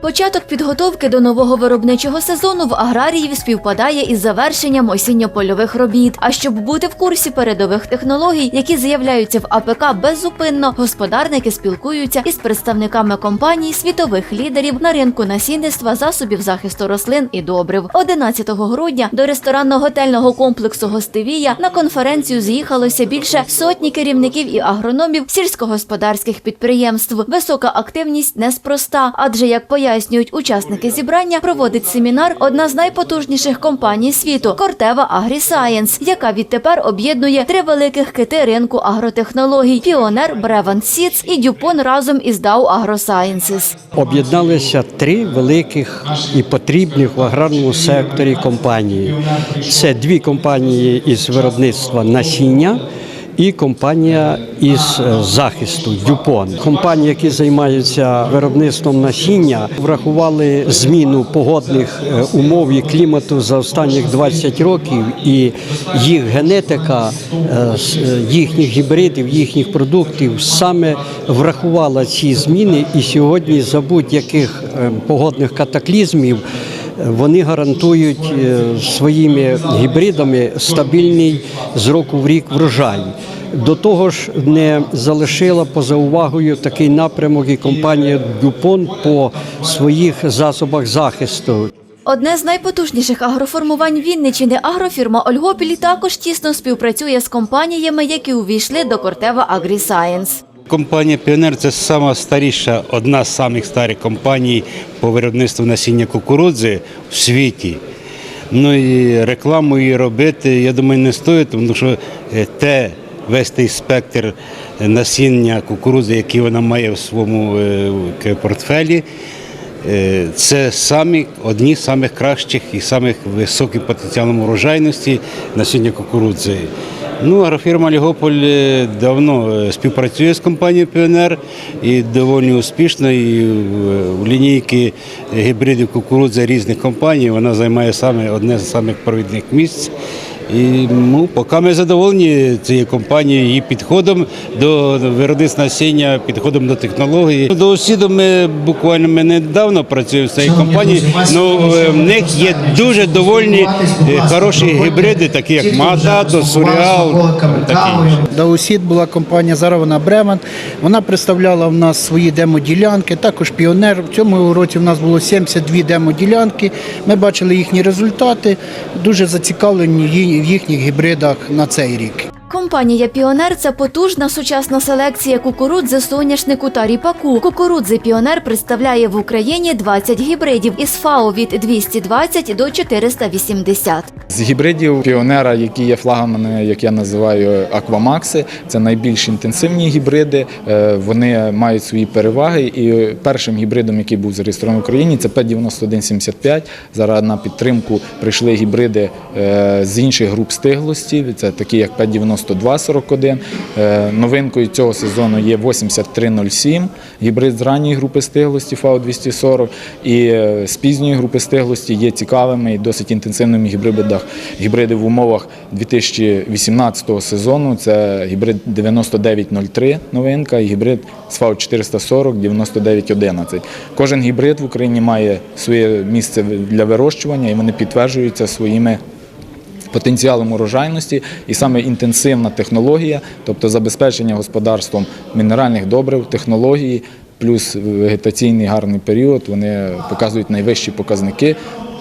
Початок підготовки до нового виробничого сезону в аграріїв співпадає із завершенням осінньо-польових робіт. А щоб бути в курсі передових технологій, які з'являються в АПК беззупинно, господарники спілкуються із представниками компаній світових лідерів на ринку насінництва, засобів захисту рослин і добрив. 11 грудня до ресторанно-готельного комплексу Гостевія на конференцію з'їхалося більше сотні керівників і агрономів сільськогосподарських підприємств. Висока активність неспроста, адже як пояснюють учасники зібрання, проводить семінар одна з найпотужніших компаній світу Кортева Агрісаєнс, яка відтепер об'єднує три великих кити ринку агротехнологій: Піонер, Бреван Сіц і Дюпон разом із Dow AgroSciences. Об'єдналися три великих і потрібних в аграрному секторі компанії. Це дві компанії із виробництва насіння. І компанія із е, захисту Дюпон. Компанії, які займаються виробництвом насіння, врахували зміну погодних е, умов і клімату за останніх 20 років, і їх генетика е, їхніх гібридів, їхніх продуктів саме врахувала ці зміни. І сьогодні за будь-яких погодних катаклізмів вони гарантують е, своїми гібридами стабільний з року в рік врожай. До того ж, не залишила поза увагою такий напрямок і компанія Дюпон по своїх засобах захисту. Одне з найпотужніших агроформувань Вінничини агрофірма Ольгопіль також тісно співпрацює з компаніями, які увійшли до Кортева Агрісаєнс. Компанія Піонер це сама старіша, одна з самих старих компаній по виробництву насіння кукурудзи в світі. Ну і рекламу її робити, я думаю, не стоїть, тому що е, те весь той спектр насіння кукурудзи, який вона має в своєму е, портфелі. Е, Це самі одні з самих кращих і самих високим потенціалом урожайності насіння кукурудзи. Ну, агрофірма Лігополь е, давно е, співпрацює з компанією Піонер і доволі успішно. І в- в лінійки гібридів кукурудзи різних компаній вона займає саме одне з самих провідних місць. І ну, поки ми задоволені цією компанією, її підходом до виробництва насіння, підходом до технології. До осіду ми буквально ми недавно працюємо з цією компанією. Ну е, в них є дуже довольні е, хороші гібриди, такі як Мадато, Суріал. Даусід була компанія, зараз вона Бреман. Вона представляла в нас свої демоділянки, також піонер. В цьому році в нас було 72 демоділянки. Ми бачили їхні результати, дуже зацікавлені ї- в їхніх гібридах на цей рік. Компанія Піонер це потужна сучасна селекція кукурудзи, соняшнику та ріпаку. Кукурудзи Піонер представляє в Україні 20 гібридів із ФАО від 220 до 480. З гібридів піонера, які є флагманами, як я називаю аквамакси, це найбільш інтенсивні гібриди. Е, вони мають свої переваги. І першим гібридом, який був зареєстрований в Україні, це П-9175. Зараз на підтримку прийшли гібриди е, з інших груп стиглості. Це такі як П-91. 9241. Е, новинкою цього сезону є 83-07. гібрид з ранньої групи стиглості фау 240 і е, з пізньої групи стиглості є цікавими і досить інтенсивними гібридах. Гібриди в умовах 2018 сезону. Це гібрид 9903 новинка і гібрид з фау 440 9911. Кожен гібрид в Україні має своє місце для вирощування і вони підтверджуються своїми потенціалом урожайності і саме інтенсивна технологія, тобто забезпечення господарством мінеральних добрив, технології, плюс вегетаційний гарний період, вони показують найвищі показники.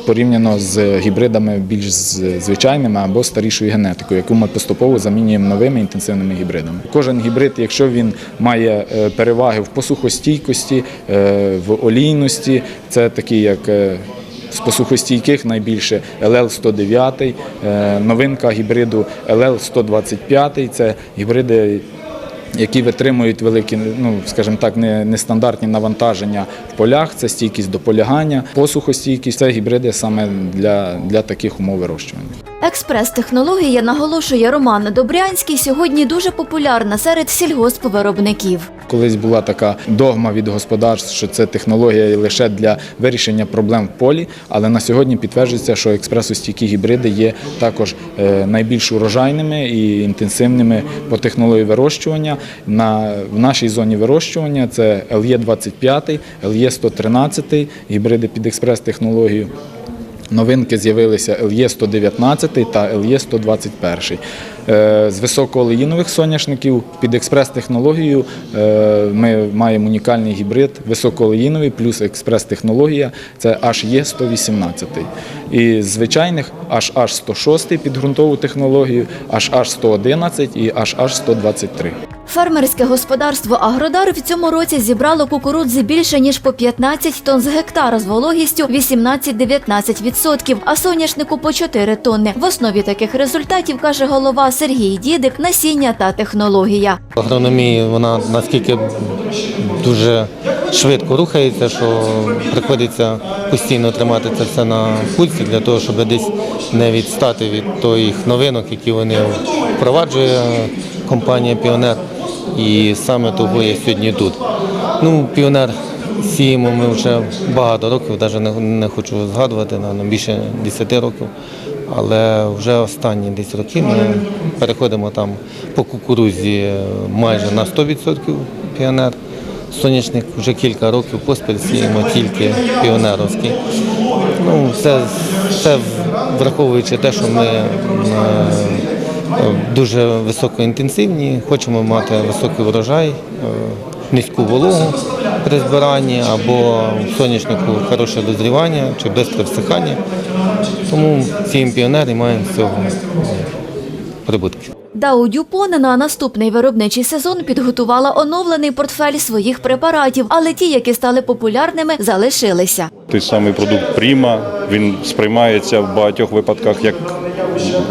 Порівняно з гібридами більш звичайними або старішою генетикою, яку ми поступово замінюємо новими інтенсивними гібридами. Кожен гібрид, якщо він має е, переваги в посухостійкості, е, в олійності, це такі як е, з посухостійких найбільше ЛЛ-109, е, новинка гібриду ЛЛ-125. Це гібриди, які витримують великі, ну скажімо так, нестандартні навантаження в полях. Це стійкість до полягання, посухостійкість. Це гібриди саме для, для таких умов вирощування. Експрес-технологія, наголошує Роман Добрянський, сьогодні дуже популярна серед сільгоспвиробників. Колись була така догма від господарств, що це технологія лише для вирішення проблем в полі, але на сьогодні підтверджується, що експресостійкі гібриди є також е, найбільш урожайними і інтенсивними по технології вирощування. На, в нашій зоні вирощування це LE25, LE113 гібриди під експрес-технологію. Новинки з'явилися LE119 та LE121. Е, З високоолеїнових соняшників під експрес-технологією е, ми маємо унікальний гібрид високоолеїновий плюс експрес-технологія це HE118. І з звичайних HH106 під ґрунтову технологію, HH111 і HH123. Фермерське господарство Агродар в цьому році зібрало кукурудзи більше ніж по 15 тонн з гектара з вологістю 18-19%, а соняшнику по 4 тонни. В основі таких результатів каже голова Сергій Дідик, насіння та технологія. Агрономія вона наскільки дуже швидко рухається, що приходиться постійно тримати це все на пульсі для того, щоб десь не відстати від тих новинок, які вони впроваджує компанія Піонер. І саме того я сьогодні тут. Ну, піонер сіємо ми вже багато років, навіть не, хочу згадувати, напевно, більше 10 років. Але вже останні 10 років ми переходимо там по кукурузі майже на 100% піонер. Соняшник вже кілька років поспіль сіємо тільки піонеровський. Ну, це, це враховуючи те, що ми е, дуже високоінтенсивні, хочемо мати високий врожай, е, низьку вологу при збиранні або в хороше дозрівання чи швидке всихання. Тому ці піонери з цього прибутки. Дау Дюпон на наступний виробничий сезон підготувала оновлений портфель своїх препаратів, але ті, які стали популярними, залишилися. Той самий продукт Пріма, він сприймається в багатьох випадках як,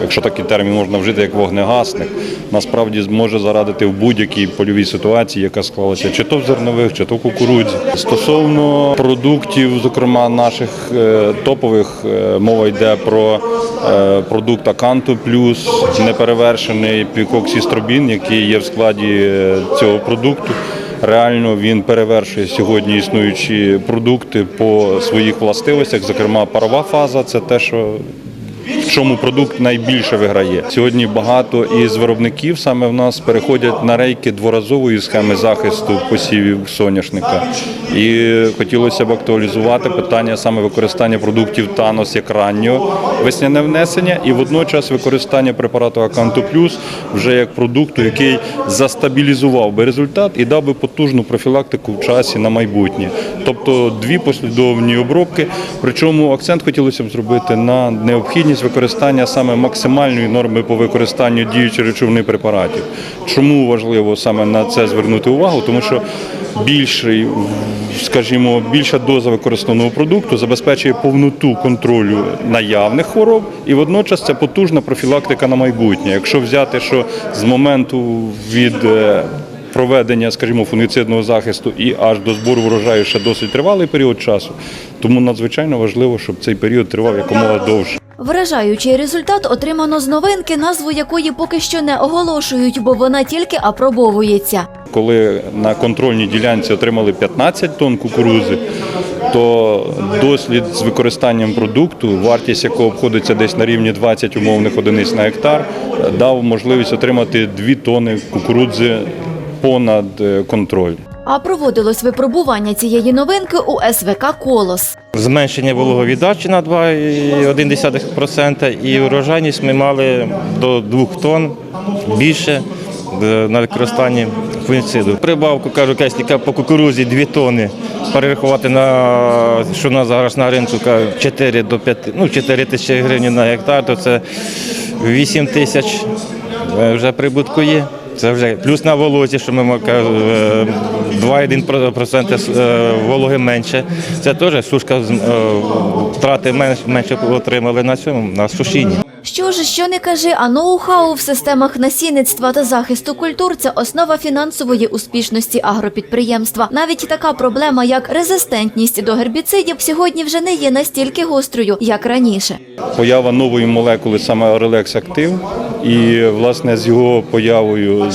якщо такий термін можна вжити, як вогнегасник. Насправді зможе зарадити в будь-якій польовій ситуації, яка склалася, чи то в зернових, чи то в кукурудзі. Стосовно продуктів, зокрема наших е, топових, е, мова йде про е, продукт Аканту Плюс, неперевершений пікоксістробін, який є в складі цього продукту. Реально він перевершує сьогодні існуючі продукти по своїх властивостях, зокрема парова фаза це те, що в чому продукт найбільше виграє. Сьогодні багато із виробників саме в нас переходять на рейки дворазової схеми захисту посівів соняшника. І хотілося б актуалізувати питання саме використання продуктів Танос як раннього весняне внесення і водночас використання препарату Аканту Плюс вже як продукту, який застабілізував би результат і дав би потужну профілактику в часі на майбутнє. Тобто дві послідовні обробки. Причому акцент хотілося б зробити на необхідність використання саме максимальної норми по використанню діючої речовини препаратів. Чому важливо саме на це звернути увагу? Тому що більший, скажімо, більша доза використаного продукту забезпечує повноту контролю наявних хвороб і водночас це потужна профілактика на майбутнє. Якщо взяти, що з моменту від е, проведення, скажімо, фунгіцидного захисту і аж до збору врожаю ще досить тривалий період часу, тому надзвичайно важливо, щоб цей період тривав якомога довше. Вражаючий результат отримано з новинки, назву якої поки що не оголошують, бо вона тільки апробовується. Коли на контрольній ділянці отримали 15 тонн кукурузи, то дослід з використанням продукту, вартість якого обходиться десь на рівні 20 умовних одиниць на гектар, дав можливість отримати 2 тонни кукурудзи понад е, контроль. А проводилось випробування цієї новинки у СВК Колос. Зменшення вологовіддачі на 2,1% і урожайність ми мали до 2 тонн більше е, на використанні фунгіциду. Прибавку, кажу, якась по кукурузі 2 тонни перерахувати на що у нас зараз на ринку 4 до 5, ну 4 тисячі гривень на гектар, то це 8 тисяч е, вже прибутку є. Це вже плюс на волозі, що ми кажу, е, 2,1% е, вологи менше. Це теж сушка з- е, втрати менш- менше отримали на цьому, на сушінні. Що ж, що не кажи, а ноу-хау в системах насінництва та захисту культур це основа фінансової успішності агропідприємства. Навіть така проблема, як резистентність до гербіцидів, сьогодні вже не є настільки гострою, як раніше. Поява нової молекули саме Орелекс Актив, і власне з його появою,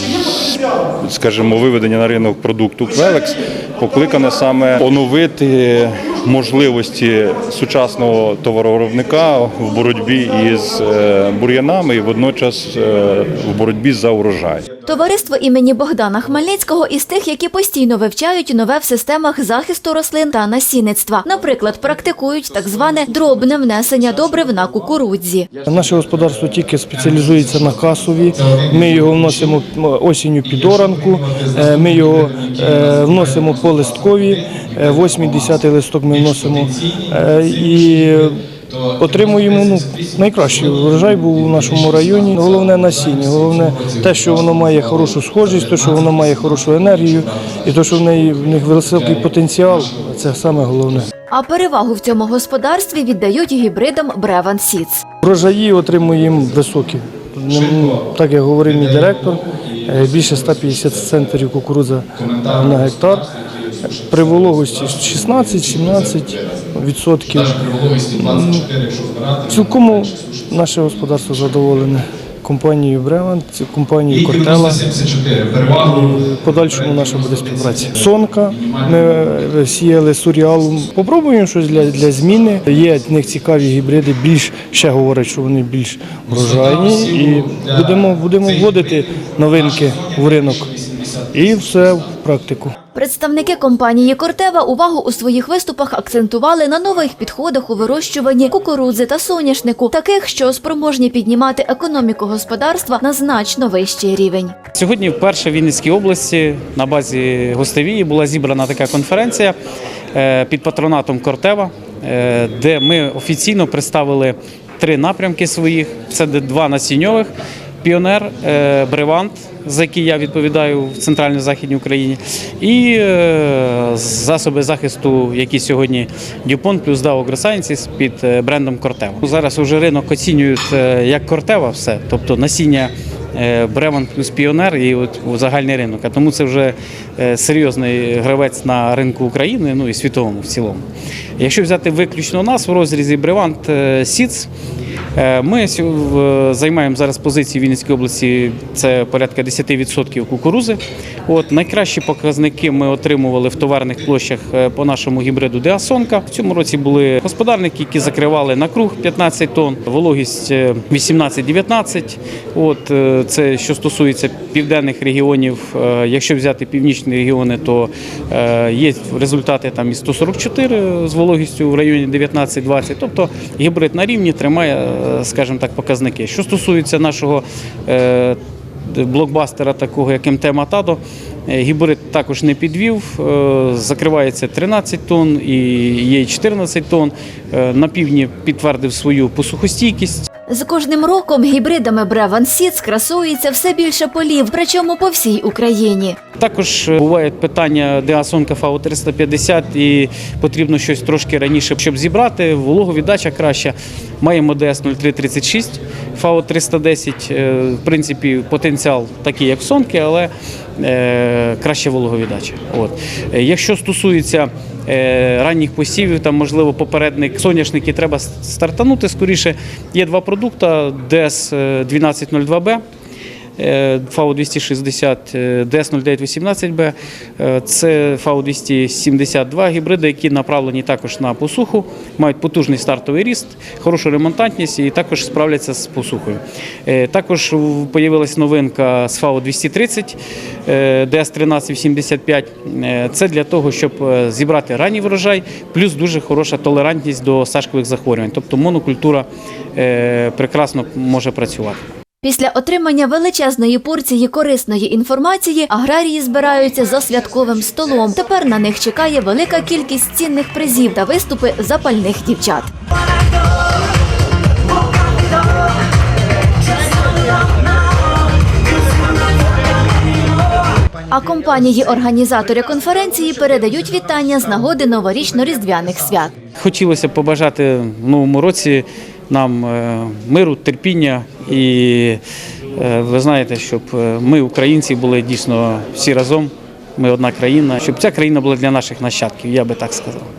скажімо, виведення на ринок продукту Квелекс покликане саме оновити можливості сучасного товаровиробника в боротьбі із е, бур'янами і водночас е, в боротьбі за урожай. Товариство імені Богдана Хмельницького із тих, які постійно вивчають нове в системах захисту рослин та насінництва. Наприклад, практикують так зване дробне внесення добрив на кукурудзі. Наше господарство тільки спеціалізується на касові. Ми його вносимо осінню під оранку, е, ми його вносимо по листкові, 8-10 листок ми вносимо е, і отримуємо ну, найкращий врожай був у нашому районі. Головне насіння, головне те, що воно має хорошу схожість, те, що воно має хорошу енергію, і те, що в неї в них високий потенціал, це саме головне. А перевагу в цьому господарстві віддають гібридам Brevan Seeds. Врожаї отримуємо високі. Так як говорив мій директор, е, більше 150 центрів кукурудза на гектар. При вологості 16-17 відсотків. М, Цілком наше господарство задоволене компанією Бреван, компанією Кортела. Подальшому наша буде співпраця. Сонка, ми е, сіяли суріалум. Попробуємо щось для, для зміни. Є в них цікаві гібриди, більш ще говорять, що вони більш врожайні. І будемо, будемо вводити новинки в ринок. І все в практику. Представники компанії Кортева увагу у своїх виступах акцентували на нових підходах у вирощуванні кукурудзи та соняшнику, таких, що спроможні піднімати економіку господарства на значно вищий рівень. Сьогодні вперше в Вінницькій області на базі гостевії була зібрана така конференція е, під патронатом Кортева, е, де ми офіційно представили три напрямки своїх. Це два насінньових. Піонер, е, Бревант, за які я відповідаю в центрально-західній Україні, і е, засоби захисту, які сьогодні Дюпон плюс Dow AgroSciences під е, брендом Кортева. Зараз уже ринок оцінюють е, як Кортева все, тобто насіння е, Бреван плюс Піонер і от загальний ринок. А тому це вже е, серйозний гравець на ринку України, ну і світовому в цілому. Якщо взяти виключно нас в розрізі Бревант Сіц, ми займаємо зараз позиції в Вінницькій області. Це порядка 10% кукурузи. От найкращі показники ми отримували в товарних площах е, по нашому гібриду Деасонка. В цьому році були господарники, які закривали на круг 15 тонн, вологість е, 18-19. От е, це що стосується південних регіонів. Е, Якщо взяти північні регіони, то е, є результати там і 144 з вологістю в районі 19-20. Тобто гібрид на рівні тримає, е, скажімо так, показники. Що стосується нашого блокбастера, такого як МТ Матадо, гібрид також не підвів. Закривається 13 тонн і є 14 тонн. На півдні підтвердив свою посухостійкість. З кожним роком гібридами Brevan Seeds красується все більше полів, причому по всій Україні. Також е, бувають питання Деасонка ФАО 350 і потрібно щось трошки раніше, щоб зібрати. Вологовіддача краща. Маємо ДС 0336, ФАО 310. Е, В принципі, потенціал такий, як Сонки, але е, краща вологовіддача. От. Е, Якщо стосується е, ранніх посівів, там, можливо, попередник соняшники треба стартанути скоріше. Є два продукти: ДС 1202Б. ФАУ 260 ds 0918 б Це ФАУ 272 гібриди, які направлені також на посуху, мають потужний стартовий ріст, хорошу ремонтантність і також справляться з посухою. Е, Також з'явилася новинка з ФАУ 230 ds 1385 Е, Це для того, щоб е, зібрати ранній врожай, плюс дуже хороша толерантність до сашкових захворювань. Тобто монокультура е, прекрасно може працювати. Після отримання величезної порції корисної інформації аграрії збираються за святковим столом. Тепер на них чекає велика кількість цінних призів та виступи запальних дівчат. А компанії-організатори конференції передають вітання з нагоди новорічно-різдвяних свят. Хотілося побажати в новому році нам е, миру, терпіння і е, ви знаєте, щоб е, ми, українці, були дійсно всі разом. Ми одна країна, щоб ця країна була для наших нащадків, я би так сказав.